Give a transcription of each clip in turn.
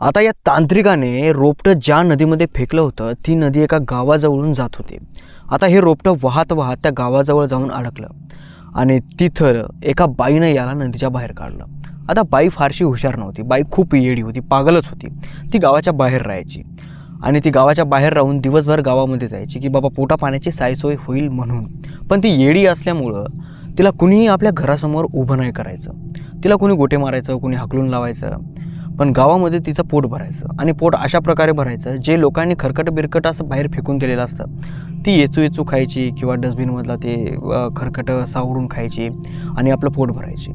आता या तांत्रिकाने रोपटं ज्या नदीमध्ये फेकलं होतं ती नदी एका गावाजवळून जात होती. आता हे रोपटं वाहत वाहत त्या गावाजवळ जाऊन अडकलं आणि तिथं एका बाईनं याला नदीच्या बाहेर काढलं. आता बाई फारशी हुशार नव्हती बाई खूप येडी होती पागलच होती. ती गावाच्या बाहेर राहायची आणि ती गावाच्या बाहेर राहून दिवसभर गावामध्ये जायची की बाबा पोटा पाण्याची सायसोय होईल म्हणून. पण ती येडी असल्यामुळं तिला कुणीही आपल्या घरासमोर उभं नाही करायचं. तिला कुणी गोटे मारायचं कुणी हाकलून लावायचं. पण गावामध्ये तिचं पोट भरायचं आणि पोट अशा प्रकारे भरायचं जे लोकांनी खरकट बिरकट असं बाहेर फेकून दिलेलं असतं. ती येचू येचू खायची किंवा डस्टबिनमधला ते खरकट सावरून खायची आणि आपलं पोट भरायची.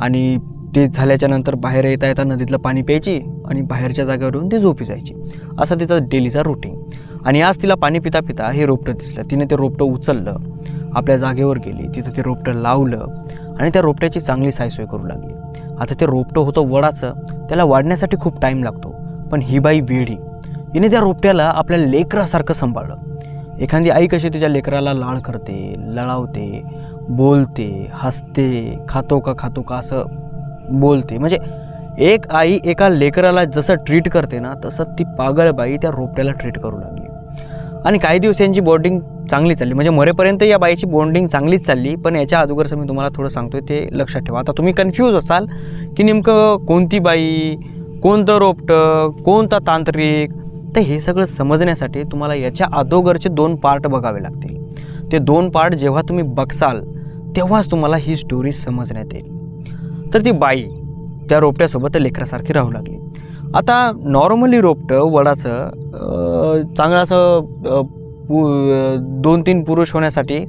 आणि ते झाल्याच्यानंतर बाहेर येता येता नदीतलं पाणी प्यायची आणि बाहेरच्या जागेवर येऊन ती झोपी जायची. असा तिचा डेलीचा रुटीन आणि आज तिला पाणी पिता पिता हे रोपटं दिसलं. तिने ते रोपटं उचललं. आपल्या जागेवर गेली. तिथं ते रोपटं लावलं आणि त्या रोपट्याची चांगली सायसोय करू लागली. आता ते रोपटं होतं वडाचं त्याला वाढण्यासाठी खूप टाईम लागतो. पण ही बाई वेळी हिने त्या रोपट्याला आपल्या लेकरासारखं सांभाळलं. एखादी आई कशी तिच्या लेकराला लाळ करते लळावते बोलते हसते खातो का खातो का असं बोलते. म्हणजे एक आई एका लेकराला जसं ट्रीट करते ना तसं ती पागल बाई त्या रोपट्याला ट्रीट करू लागली. आणि काही दिवस यांची बॉर्डिंग चांगली चालली. म्हणजे मरेपर्यंत या बाईची बॉन्डिंग चांगलीच चालली पण याच्या अगोदरचं मी तुम्हाला थोडं सांगतो ते लक्षात ठेवा. आता तुम्ही कन्फ्यूज असाल की नेमकं कोणती बाई कोणतं रोपटं कोणता तांत्रिक? तर हे सगळं समजण्यासाठी तुम्हाला याच्या अगोदरचे दोन पार्ट बघावे लागतील. ते दोन पार्ट जेव्हा तुम्ही बघसाल तेव्हाच तुम्हाला ही स्टोरी समजण्यात येईल. तर ती बाई त्या रोपट्यासोबत लेकरासारखी राहू लागली. आता नॉर्मली रोपटं वडाचं चांगलं असं पु दोन तीन पुरुष होण्यासाठी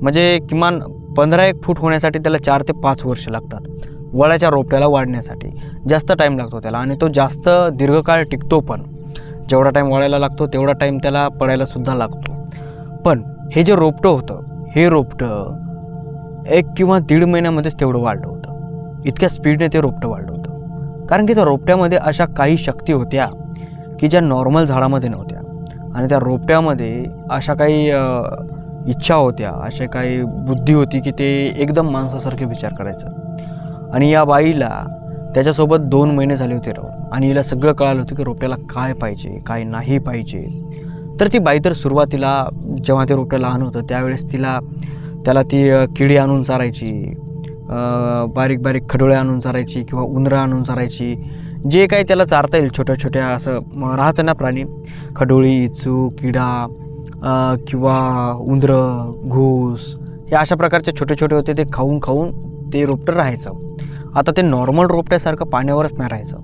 म्हणजे किमान पंधरा एक फूट होण्यासाठी त्याला चार ते पाच वर्ष लागतात वडाच्या रोपट्याला वाढण्यासाठी. जास्त टाईम लागतो त्याला आणि तो जास्त दीर्घकाळ टिकतो पण. जेवढा टाईम वाढायला लागतो तेवढा टाईम त्याला पडायलासुद्धा लागतो. पण हे जे रोपटं होतं हे रोपटं एक किंवा दीड महिन्यामध्येच तेवढं वाढलं होतं. इतक्या स्पीडने ते रोपटं वाढलं होतं. कारण की त्या रोपट्यामध्ये अशा काही शक्ती होत्या की ज्या नॉर्मल झाडामध्ये नव्हत्या. आणि त्या रोपट्यामध्ये अशा काही इच्छा होत्या अशा काही बुद्धी होती की ते एकदम माणसासारखे विचार करायचं. आणि या बाईला त्याच्यासोबत दोन महिने झाले होते राहून. आणि हिला सगळं कळालं होतं की रोपट्याला काय पाहिजे काय नाही पाहिजे. तर ती बाई तर सुरुवातीला जेव्हा ते रोपटं लहान होतं त्यावेळेस तिला त्याला ती किडी आणून चारायची बारीक बारीक खडोळे आणून चारायची किंवा उंदरं आणून चारायची. जे काही त्याला चारता येईल छोट्या छोट्या असं राहतं ना प्राणी. खडोळी इचू किडा किंवा उंदरं घूस हे अशा प्रकारचे छोटे छोटे होते ते खाऊन खाऊन ते रोपटं राहायचं. आता ते नॉर्मल रोपट्यासारखं पाण्यावरच नाही राहायचं.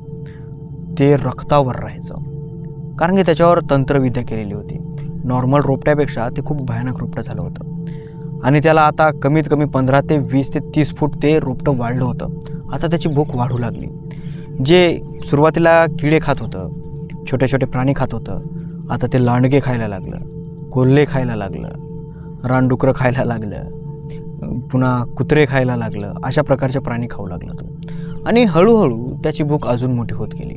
ते रक्तावर राहायचं. कारण की त्याच्यावर तंत्रविद्या केलेली होती. नॉर्मल रोपट्यापेक्षा ते खूप भयानक रोपटं झालं होतं. आणि त्याला आता कमीत कमी पंधरा ते वीस ते तीस फूट ते रोपटं वाढलं होतं. आता त्याची भूक वाढू लागली. जे सुरुवातीला किडे खात होतं छोटे छोटे प्राणी खात होतं आता ते लांडगे खायला लागलं कोल्हे खायला लागलं रानडुकरं खायला लागलं पुन्हा कुत्रे खायला लागलं अशा प्रकारचे प्राणी खाऊ लागला तो. आणि हळूहळू त्याची भूक अजून मोठी होत गेली.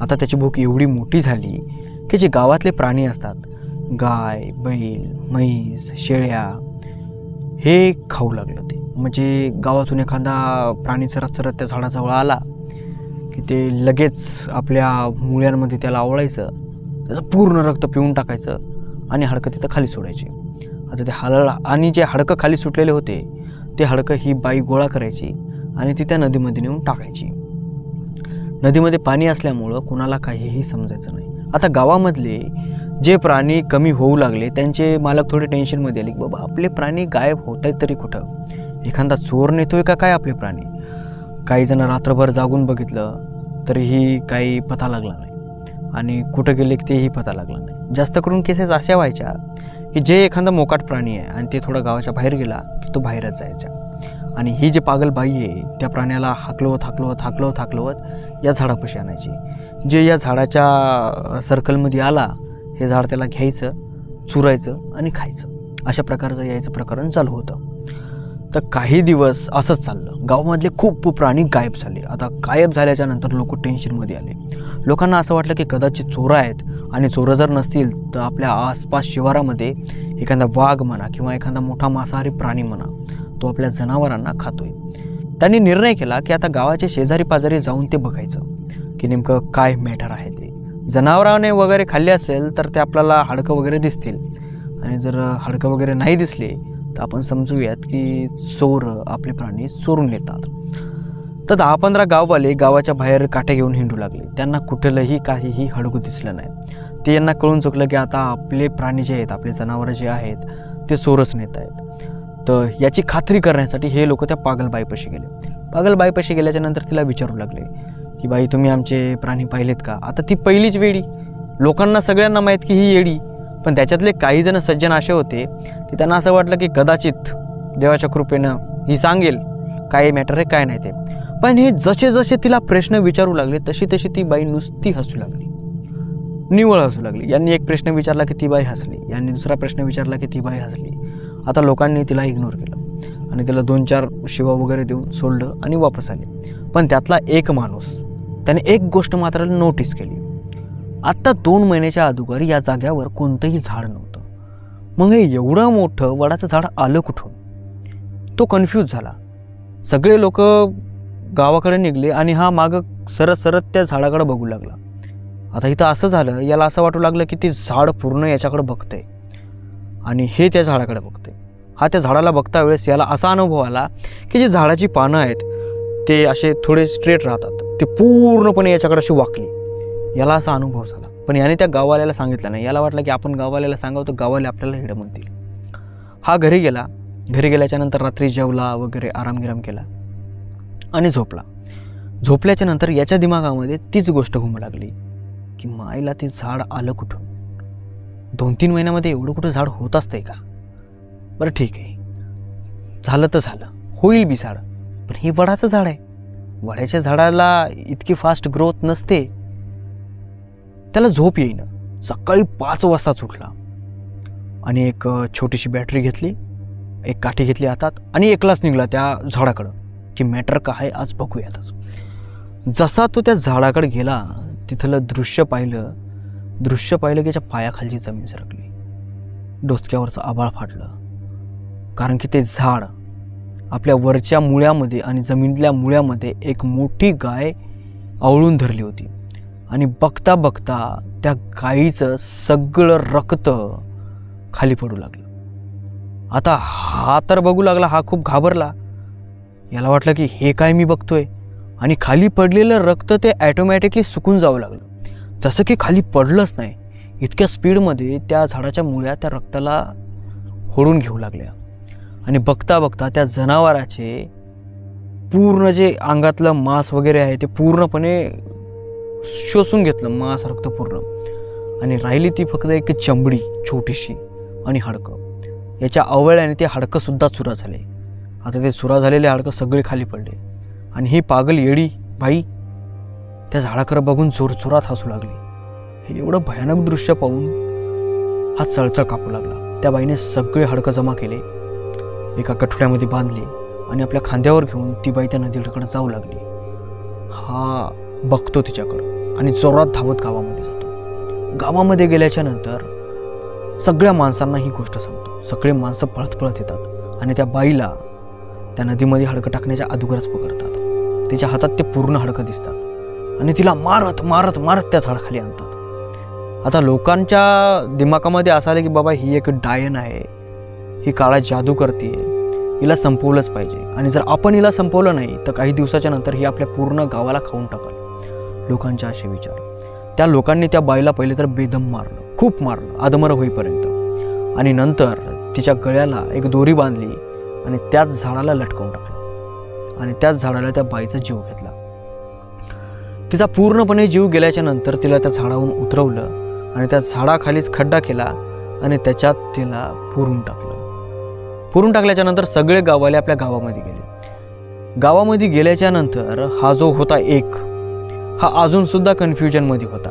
आता त्याची भूक एवढी मोठी झाली की जे गावातले प्राणी असतात गाय बैल म्हैस शेळ्या हे खाऊ लागलं ते. म्हणजे गावातून एखादा प्राणी चरत चरत त्या झाडाजवळ आला की ते लगेच आपल्या मुळ्यांमध्ये त्याला आवळायचं त्याचं पूर्ण रक्त पिऊन टाकायचं आणि हाडकं तिथं खाली सोडायची. आता ते हळ आणि जे हाडकं खाली सुटलेले होते ते हाडकं ही बाई गोळा करायची आणि ती त्या नदीमध्ये नेऊन टाकायची. नदीमध्ये पाणी असल्यामुळं कुणाला काहीही समजायचं नाही. आता गावामधले जे प्राणी कमी होऊ लागले त्यांचे मालक थोडे टेन्शनमध्ये आले की बाबा आपले प्राणी गायब होत आहेत तरी कुठं? एखादा चोर नेतोय का काय आपले प्राणी? काही जण रात्रभर जागून बघितलं तरीही काही पता लागला नाही. आणि कुठं गेले की तेही पता लागला नाही. जास्त करून केसेस अशा व्हायच्या की जे एखादा मोकाट प्राणी आहे आणि ते थोडं गावाच्या बाहेर गेला की तो बाहेरच जायचा. आणि ही जी पागल बाई आहे त्या प्राण्याला हाकलवत हाकलवत हाकलवत हाकलवत या झाडापाशी आणायची. जे या झाडाच्या सर्कलमध्ये आला हे झाड त्याला घ्यायचं चुरायचं आणि खायचं. अशा प्रकारचं यायचं प्रकरण चालू होतं. तर काही दिवस असंच चाललं. गावामधले खूप प्राणी गायब झाले. आता गायब झाल्याच्यानंतर लोक टेन्शनमध्ये आले. लोकांना असं वाटलं की कदाचित चोरं आहेत आणि चोरं जर नसतील तर आपल्या आसपास शिवारामध्ये एखादा वाघ म्हणा किंवा एखादा मोठा मांसाहारी प्राणी म्हणा तो आपल्या जनावरांना खातोय. त्यांनी निर्णय केला की आता गावाच्या शेजारी पाजारी जाऊन ते बघायचं की नेमकं काय मॅटर आहे ते. जनावराने वगैरे खाल्ले असेल तर ते आपल्याला हाडकं वगैरे दिसतील. आणि जर हाडकं वगैरे नाही दिसले तर आपण समजूयात की चोर आपले प्राणी चोरून नेतात. तर दहा पंधरा गाववाले गावाच्या बाहेर काटे घेऊन हिंडू लागले. त्यांना कुठलंही काहीही हडकू दिसलं नाही. ते यांना कळून चुकलं की आता आपले प्राणी जे आहेत आपले जनावरं जे आहेत ते चोरच नेत आहेत. तर याची खात्री करण्यासाठी हे लोक त्या पागलबाईपाशी गेले. पागलबाईपाशी गेल्याच्यानंतर तिला विचारू लागले की बाई तुम्ही आमचे प्राणी पाहिलेत का? आता ती पहिलीच वेळी लोकांना सगळ्यांना माहीत की ही येडी. पण त्याच्यातले काही जण सज्जन असे होते की त्यांना असं वाटलं की कदाचित देवाच्या कृपेनं ही सांगेल काय मॅटर आहे काय नाही ते. पण हे जसे जसे तिला प्रश्न विचारू लागले तशी तशी ती बाई नुसती हसू लागली. निवळ हसू लागली. यांनी एक प्रश्न विचारला की ती बाई हसली. यांनी दुसरा प्रश्न विचारला की ती बाई हसली. आता लोकांनी तिला इग्नोर केलं. आणि तिला दोन चार शिवा वगैरे देऊन सोडलं आणि वापस आले. पण त्यातला एक माणूस त्याने एक गोष्ट मात्र नोटीस केली. आत्ता दोन महिन्याच्या अगोदर या जाग्यावर कोणतंही झाड नव्हतं. मग हे एवढं मोठं वडाचं झाड आलं कुठून? तो कन्फ्यूज झाला. सगळे लोक गावाकडे निघले आणि हा मागं सरत सरत त्या झाडाकडे बघू लागला. आता इथं असं झालं याला असं वाटू लागलं की ते झाड पूर्ण याच्याकडे बघतंय. आणि हे त्या झाडाकडे बघतंय. हा त्या झाडाला बघता वेळेस याला असा अनुभव आला की जी झाडाची पानं आहेत ते असे थोडे स्ट्रेट राहतात. ते पूर्णपणे याच्याकडे अशी वाकली. याला असा अनुभव झाला. पण याने त्या गाववाल्याला सांगितलं नाही. याला वाटलं की आपण गाववाल्याला सांगावं तर गाववाले आपल्याला हिडं म्हणतील. हा घरी गेला. घरी गेल्याच्यानंतर रात्री जेवला वगैरे आरामगिराम केला. आणि झोपला. झोपल्याच्या नंतर याच्या दिमागामध्ये तीच गोष्ट घुमू लागली की माईला ते झाड आलं कुठून? दोन तीन महिन्यामध्ये एवढं कुठं झाड होत असतंय का? बरं ठीक आहे. झालं तर झालं. होईल बी झाड. पण हे वडाचं झाड आहे. वड्याच्या झाडाला इतकी फास्ट ग्रोथ नसते. त्याला झोप येईना. सकाळी पाच वाजताच उठला आणि एक छोटीशी बॅटरी घेतली. एक काठी घेतली हातात आणि एकलाच निघला त्या झाडाकडं. की मॅटर काय आज बघूयातच जसा तो त्या झाडाकडे गेला तिथलं दृश्य पाहिलं दृश्य पाहिलं की त्याच्या पायाखालची जमीन सरकली. डोसक्यावरचं आबाळ फाटलं. कारण की ते झाड आपल्या वरच्या मुळ्यामध्ये आणि जमिनीतल्या मुळ्यामध्ये एक मोठी गाय आवळून धरली होती. आणि बघता बघता त्या गाईचं सगळं रक्त खाली पडू लागलं. आता हा तर बघू लागला हा खूप घाबरला. याला वाटलं की हे काय मी बघतोय? आणि खाली पडलेलं रक्त ते ॲटोमॅटिकली सुकून जावं लागलं. जसं की खाली पडलंच नाही इतक्या स्पीडमध्ये त्या झाडाच्या मुळ्या त्या रक्ताला होडून घेऊ लागल्या. आणि बघता बघता त्या जनावराचे पूर्ण जे अंगातलं मांस वगैरे आहे ते पूर्णपणे शोषून घेतलं मांस रक्त पूर्ण. आणि राहिली ती फक्त एक चमडी छोटीशी आणि हाडकं. याच्या अवळ्याने ते हाडकंसुद्धा चुरा झाले. आता ते चुरा झालेले हाडकं सगळे खाली पडले. आणि ही पागल येडी बाई त्या झाडाकडं बघून जोरजोरात हसू लागली. हे एवढं भयानक दृश्य पाहून हा चळचळ कापू लागला. त्या बाईने सगळे हाडकं जमा केले एका कठोड्यामध्ये बांधली आणि आपल्या खांद्यावर घेऊन ती बाई त्या नदीकडे जाऊ लागली. हा बघतो तिच्याकडं. आणि जोरात धावत गावामध्ये जातो. गावामध्ये गेल्याच्यानंतर सगळ्या माणसांना ही गोष्ट सांगतो. सगळे माणसं पळत पळत येतात आणि त्या बाईला त्या नदीमध्ये हडकं टाकण्याच्या अगोदरच पकडतात. तिच्या हातात ते पूर्ण हडकं दिसतात आणि तिला मारत मारत मारत त्या झाडाखाली आणतात. आता लोकांच्या दिमागामध्ये असं आलं की बाबा ही एक डायन आहे. ही काळा जादू करते हिला संपवलंच पाहिजे. आणि जर आपण हिला संपवलं नाही तर काही दिवसाच्या नंतर ही आपल्या पूर्ण गावाला खाऊन टाकल. लोकांचे असे विचार. त्या लोकांनी त्या बाईला पहिले तर बेदम मारलं खूप मारलं आदमर होईपर्यंत. आणि नंतर तिच्या गळ्याला एक दोरी बांधली आणि त्याच झाडाला लटकवून टाकलं. आणि त्याच झाडाला त्या बाईचा जीव घेतला. तिचा पूर्णपणे जीव गेल्याच्यानंतर तिला त्या झाडावरून उतरवलं आणि त्या झाडाखालीच खड्डा केला आणि त्याच्यात तिला पुरून टाकलं. पुरून टाकल्याच्या नंतर सगळे गाववाले आपल्या गावामध्ये गेले. गावामध्ये गेल्याच्यानंतर हा जो होता एक हा अजून सुद्धा कन्फ्युजनमध्ये होता.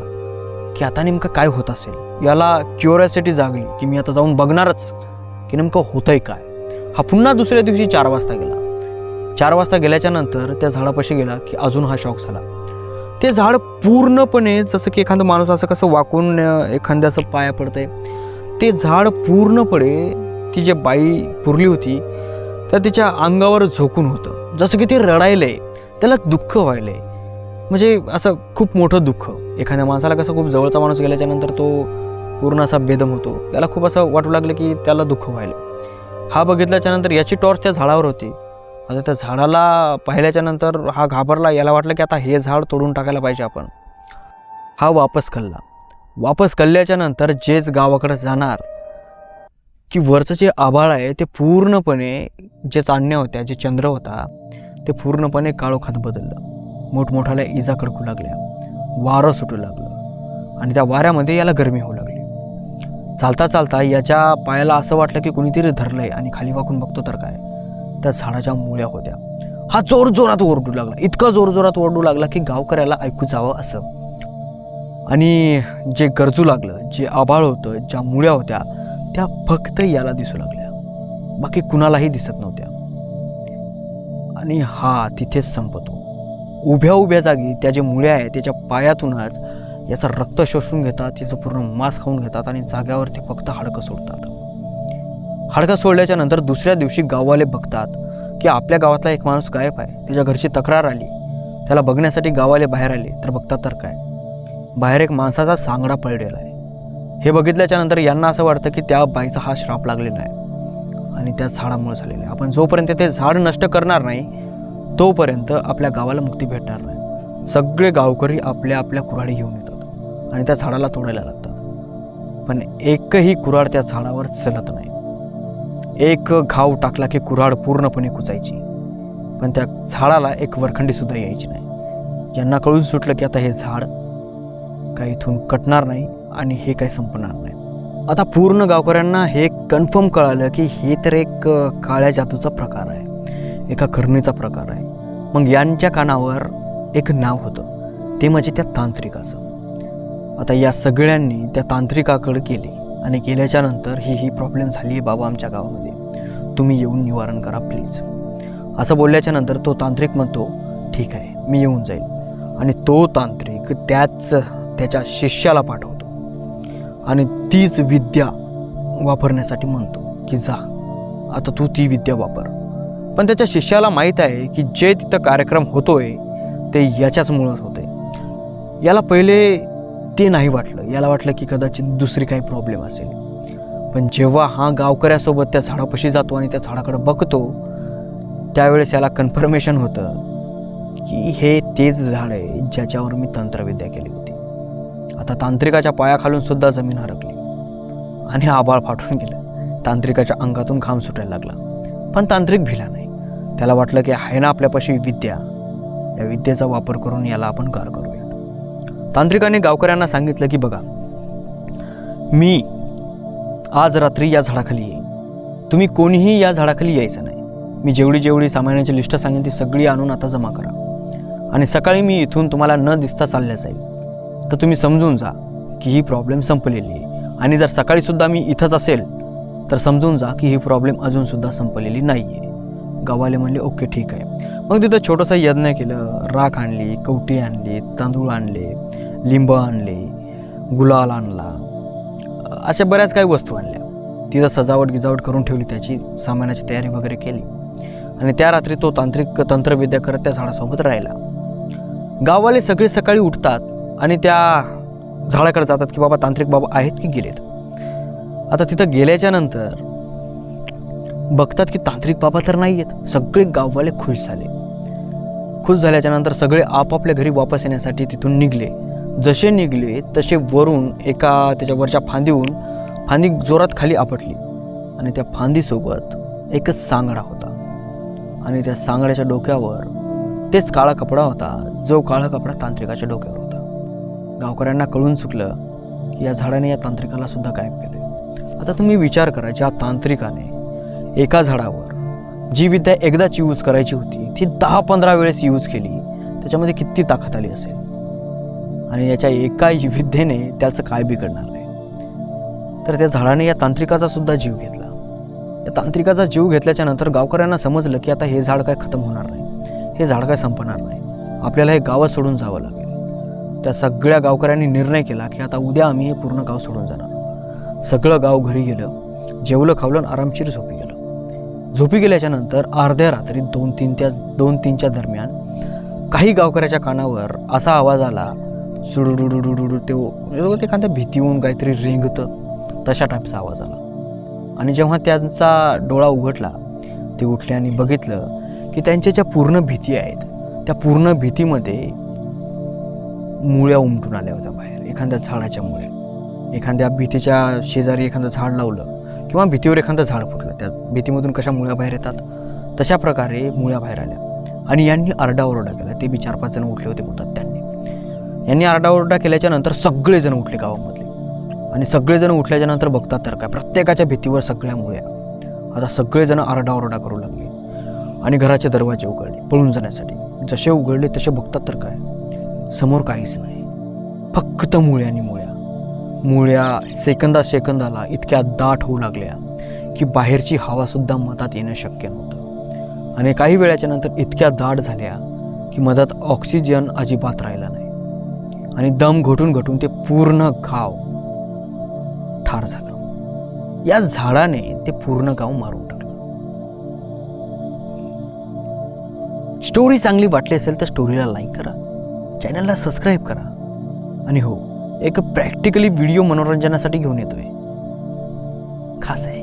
की आता नेमकं काय होत असेल? याला क्युरियासिटी जागली की मी आता जाऊन बघणारच की नेमकं होतंय काय? हा पुन्हा दुसऱ्या दिवशी चार वाजता गेला. चार वाजता गेल्याच्यानंतर त्या झाडापाशी गेला की अजून हा शॉक झाला. ते झाड पूर्णपणे जसं की एखादं माणूस असं कसं वाकून एखाद्याचं पाया पडतंय ते झाड पूर्णपणे ती जे बाई पुरली होती तर तिच्या अंगावर झोकून होतं. जसं की ते रडायलंय त्याला दुःख व्हायलंय. म्हणजे असं खूप मोठं दुःख. एखाद्या माणसाला कसं खूप जवळचा माणूस गेल्याच्यानंतर तो पूर्ण असा बेदम होतो. याला खूप असं वाटू लागलं की त्याला दुःख व्हायला. हा बघितल्याच्यानंतर याची टॉर्च त्या झाडावर होती. आता त्या झाडाला पाहिल्याच्यानंतर हा घाबरला याला वाटलं की आता हे झाड तोडून टाकायला पाहिजे आपण. हा वापस खल्ला वापस कल्ल्याच्यानंतर जेच गावाकडे जाणार की वरचं जे आभाळ आहे ते पूर्णपणे जे चांदण्या होत्या जे चंद्र होता ते पूर्णपणे काळोखात बदललं. मोठमोठ्याला इजा कडकू लागल्या. वारं सुटू लागलं. आणि त्या वाऱ्यामध्ये याला गरमी होऊ लागली. चालता चालता याच्या पायाला असं वाटलं की कुणीतरी धरलंय आणि खाली वाकून बघतो तर काय. त्या झाडाच्या मुळ्या होत्या. हा जोर जोरात ओरडू लागला. इतका जोर जोरात ओरडू लागला की गावकऱ्याला ऐकू जावं असं. आणि जे गरजू लागलं जे आभाळ होतं ज्या मुळ्या होत्या त्या फक्त याला दिसू लागल्या. बाकी कुणालाही दिसत नव्हत्या. आणि हा तिथेच संपतो. उभ्या उभ्या जागी त्या जे मुळ्या आहे त्याच्या पायातूनच याचं रक्त शोषून घेतात याचं पूर्ण मांस खाऊन घेतात आणि जाग्यावरती फक्त हाडकं सोडतात. हाडकं सोडल्याच्या नंतर दुसऱ्या दिवशी गाववाले बघतात की आपल्या गावातला एक माणूस गायब आहे. त्याच्या घरची तक्रार आली. त्याला बघण्यासाठी गावाले बाहेर आले. तर बघतात तर काय? बाहेर एक माणसाचा सांगडा पडलेला आहे. हे बघितल्याच्या नंतर यांना असं वाटतं की त्या बाईचा हा श्राप लागलेला आहे. आणि त्या झाडामुळे झालेला आहे. आपण जोपर्यंत ते झाड नष्ट करणार नाही तोपर्यंत आपल्या गावाला मुक्ती भेटणार नाही. सगळे गावकरी आपल्या आपल्या कुऱ्हाडी घेऊन येतात आणि त्या झाडाला तोडायला लागतात. पण एकही कुऱ्हाड त्या झाडावर चलत नाही. एक घाव टाकला की कुऱ्हाड पूर्णपणे कुचायची. पण त्या झाडाला एक वरखंडीसुद्धा यायची नाही. यांना कळून सुटलं की आता हे झाड काही इथून कटणार नाही आणि हे काही संपणार नाही. आता पूर्ण गावकऱ्यांना हे कन्फर्म कळालं की हे तर एक काळ्या जादूचा प्रकार आहे. एका करणीचा प्रकार आहे. मग यांच्या कानावर एक नाव होतं. ते म्हणजे त्या तांत्रिकाचं. आता या सगळ्यांनी त्या तांत्रिकाकडे गेले आणि गेल्याच्यानंतर ही ही प्रॉब्लेम झाली आहे बाबा आमच्या गावामध्ये. तुम्ही येऊन निवारण करा प्लीज असं बोलल्याच्या नंतर तो तांत्रिक म्हणतो ठीक आहे मी येऊन जाईल. आणि तो तांत्रिक त्याच त्याच्या शिष्याला पाठवतो. आणि तीच विद्या वापरण्यासाठी म्हणतो की जा आता तू ती विद्या वापर. पण त्याच्या शिष्याला माहीत आहे की जे तिथं कार्यक्रम होतोय ते याच्याचमुळं होते याला पहिले ते नाही वाटलं. याला वाटलं की कदाचित दुसरी काही प्रॉब्लेम असेल. पण जेव्हा हा गावकऱ्यासोबत त्या झाडापाशी जातो आणि त्या झाडाकडे बघतो त्यावेळेस याला कन्फर्मेशन होतं की हे तेच झाड आहे ज्याच्यावर मी तंत्रविद्या केली होती. आता तांत्रिकाच्या पायाखालून सुद्धा जमीन हरकली. आणि आबाळ फाटून गेलं. तांत्रिकाच्या अंगातून घाम सुटायला लागला. पण तांत्रिक भिला नाही. त्याला वाटलं की आहे ना आपल्यापाशी विद्या. या विद्येचा वापर करून याला आपण गार करूयात. तांत्रिकाने गावकऱ्यांना सांगितलं की बघा मी आज रात्री या झाडाखाली येईन. तुम्ही कोणीही या झाडाखाली यायचं नाही. मी जेवढी जेवढी सामान्याची लिस्ट सांगेन ती सगळी आणून आता जमा करा. आणि सकाळी मी इथून तुम्हाला न दिसता चालल्या जाईल. तर तुम्ही समजून जा की ही प्रॉब्लेम संपलेली आहे. आणि जर सकाळीसुद्धा मी इथंच असेल तर समजून जा की ही प्रॉब्लेम अजूनसुद्धा संपलेली नाही आहे गावाले म्हणले ओके ठीक आहे. मग तिथं छोटंसं यज्ञ केलं राख आणली कवटी आणली तांदूळ आणले लिंब आणले गुलाल आणला अशा बऱ्याच काही वस्तू आणल्या. तिथं सजावट गिजावट करून ठेवली त्याची सामानाची तयारी वगैरे केली. आणि त्या रात्री तो तांत्रिक तंत्रविद्या करत त्या झाडासोबत राहिला. गाववाले सगळे सकाळी उठतात आणि त्या झाडाकडे जातात की बाबा तांत्रिक बाबा आहेत की गेलेत? आता तिथं गेल्याच्यानंतर बघतात की तांत्रिक बाबा तर नाही आहेत सगळे गाववाले खुश झाले. खुश झाल्याच्यानंतर सगळे आपापल्या घरी वापस येण्यासाठी तिथून निघले. जसे निघले तसे वरून एका त्याच्या वरच्या फांदीहून फांदी जोरात खाली आपटली आणि त्या फांदीसोबत एकच सांगडा होता. आणि त्या सांगड्याच्या डोक्यावर तेच काळा कपडा होता जो काळा कपडा तांत्रिकाच्या डोक्यावर होता. गावकऱ्यांना कळून चुकलं की या झाडाने या तांत्रिकाला सुद्धा गायब केले आता तुम्ही विचार करा ज्या तांत्रिकाने एका झाडावर. जी विद्या एकदाच यूज करायची होती. ती दहा पंधरा वेळेस यूज केली. त्याच्यामध्ये किती ताकद आली असेल? आणि याच्या एका विद्येने त्याचं काय बिघडणार नाही. तर त्या झाडाने या तांत्रिकाचा सुद्धा जीव घेतला. या तांत्रिकाचा जीव घेतल्याच्या नंतर गावकऱ्यांना समजलं की आता हे झाड काय खतम होणार नाही. हे झाड काय संपणार नाही. आपल्याला हे गावं सोडून जावं लागेल. त्या सगळ्या गावकऱ्यांनी निर्णय केला की आता उद्या आम्ही हे पूर्ण गाव सोडून जाणार. सगळं गाव घरी गेलं. जेवलं खावलं आणि आरामशीर झोपी गेलं. झोपी गेल्याच्यानंतर अर्ध्या रात्री दोन तीन त्या दोन तीनच्या दरम्यान काही गावकऱ्याच्या कानावर असा आवाज आला सुडुडुडुडुडुडू ते म्हणजे ते एखाद्या भीतीहून काहीतरी रेंगतं तशा टाईपचा आवाज आला. आणि जेव्हा त्यांचा डोळा उघडला ते उठले आणि बघितलं की त्यांच्या ज्या पूर्ण भीती आहेत त्या पूर्ण भीतीमध्ये मुळ्या उमटून आल्या होत्या बाहेर एखाद्या झाडाच्या मुळ्या. एखाद्या भीतीच्या शेजारी एखादं झाड लावलं किंवा भीतीवर एखादं झाड फुटलं त्या भीतीमधून कशा मुळ्या बाहेर येतात? तशा प्रकारे मुळ्या बाहेर आल्या. आणि यांनी आरडाओरडा केला. ते बी चार पाच जण उठले होते म्हणतात त्यांनी. यांनी आरडाओरडा केल्याच्यानंतर सगळेजण उठले गावामधले. आणि सगळेजण उठल्याच्या नंतर बघतात तर काय प्रत्येकाच्या भीतीवर सगळ्या मुळ्या आता सगळेजण आरडाओरडा करू लागले. आणि घराचे दरवाजे उघडले पळून जाण्यासाठी. जसे उघडले तसे बघतात तर काय? समोर काहीच नाही. फक्त मुळ्या आणि मुळ्या. मुळ्या सेकंदा सेकंदाला इतक्या दाट होऊ लागल्या की बाहेरची हवासुद्धा मधात येणं शक्य नव्हतं. आणि काही वेळाच्या नंतर इतक्या दाट झाल्या की मधात ऑक्सिजन अजिबात राहिला नाही. आणि दम घोटून घटून ते पूर्ण गाव ठार झालं. या झाडाने ते पूर्ण गाव मारून टाकलं. स्टोरी चांगली वाटली असेल तर स्टोरीला लाईक करा. चॅनलला सबस्क्राईब करा. आणि हो एक प्रॅक्टिकली व्हिडिओ मनोरंजनासाठी घेऊन येतोय. खास आहे.